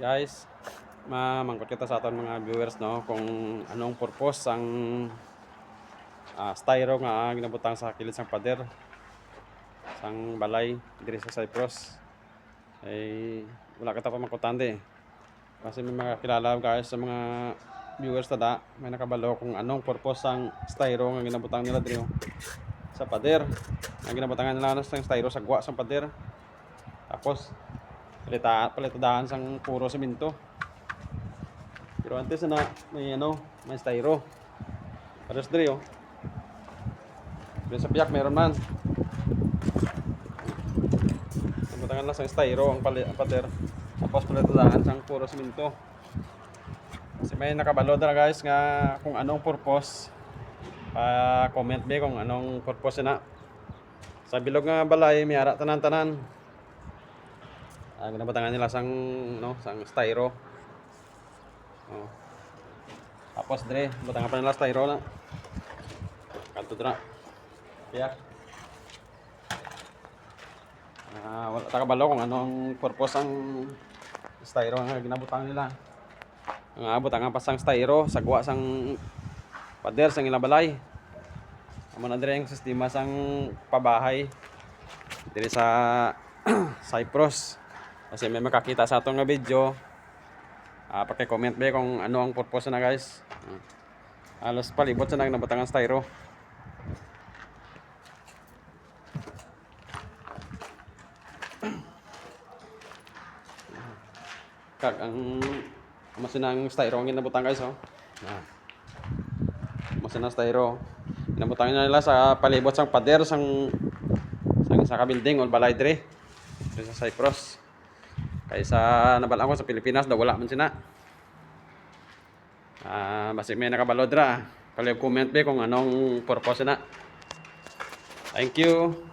Guys, mamangkot kita sa aton mga viewers no kung anong purpose ang ah, styro nga ginabutang sa kilid sang pader sang balay diri sa Cyprus. Ay wala kita pa makutande. Kasi may mga kilala guys sa mga viewers tada may nakabalo kung anong purpose ang styro nga ginabutang nila diri sa pader. Ang ginabutangan nila ng styro sa gwa sang pader. Tapos palita palitadahan sang puro semento. Pero antes na may ano, may styro. Pares diri oh. Pero sa biyak meron man. Nabutangan lang sang styro ang pali ang pader. Tapos palitadahan sang puro semento. Kasi may nakabalo na guys nga kung anong purpose pa comment be kung anong purpose na sa bilog nga balay may ara tanan-tanan Ah, ginabatangan nila sang no, sang styro. Oh. Tapos dire, batangan pa nila styro na. Kanto dra. Kaya Ah, wala ta kabalo kung anong purpose ang styro nga ginabutangan nila. Ang abot ang pasang styro sa guwa sang pader sang ilang balay. Amo na dire ang sistema sang pabahay dire sa Cyprus. Kasi may makakita sa atong nga video. Ah, paki-comment ba kung ano ang purpose na guys. Ah, Alos palibot sa nang nabatangan styro. Kag ang masinang styro ang ginabutang guys oh. Ah. Masinang styro. Ginabutang nila sa palibot sang pader sang sang sa building o balay. Dire sa Cyprus. Kaysa nabalaan ko sa Pilipinas daw wala man sina. Ah, basi may nakabalod ra. Pali comment be kung anong purpose na. Thank you.